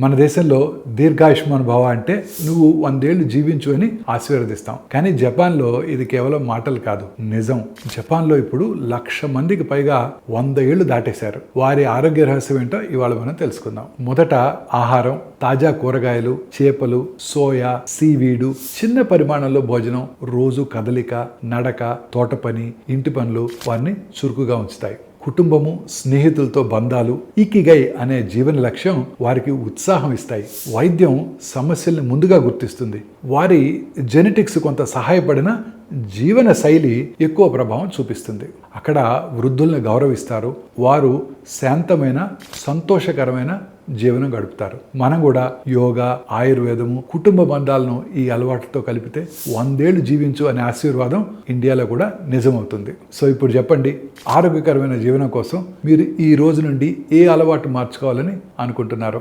మన దేశంలో దీర్ఘాయుష్మాన్ భవ అంటే నువ్వు వందేళ్ళు జీవించు అని ఆశీర్వదిస్తాం. కానీ జపాన్లో ఇది కేవలం మాటలు కాదు నిజం. జపాన్లో ఇప్పుడు లక్ష మందికి పైగా వంద ఏళ్ళు దాటేశారు. వారి ఆరోగ్య రహస్యం ఏంటో ఇవాళ మనం తెలుసుకుందాం. మొదట ఆహారం తాజా కూరగాయలు చేపలు సోయా సీవీడు చిన్న పరిమాణంలో భోజనం రోజు కదలిక నడక తోట పని ఇంటి పనులు వారిని చురుకుగా ఉంచుతాయి. కుటుంబము స్నేహితులతో బంధాలు ఇకిగై అనే జీవన లక్ష్యం వారికి ఉత్సాహం ఇస్తాయి. వైద్యం సమస్యల్ని ముందుగా గుర్తిస్తుంది. వారి జెనెటిక్స్ కొంత సహాయపడిన జీవన శైలి ఎక్కువ ప్రభావం చూపిస్తుంది. అక్కడ వృద్ధుల్ని గౌరవిస్తారు. వారు శాంతమైన సంతోషకరమైన జీవనం గడుపుతారు. మనం కూడా యోగా ఆయుర్వేదము కుటుంబ బంధాలను ఈ అలవాటుతో కలిపితే వందేళ్ళు జీవించు అనే ఆశీర్వాదం ఇండియాలో కూడా నిజమవుతుంది. సో ఇప్పుడు చెప్పండి ఆరోగ్యకరమైన జీవనం కోసం మీరు ఈ రోజు నుండి ఏ అలవాటు మార్చుకోవాలని అనుకుంటున్నారు?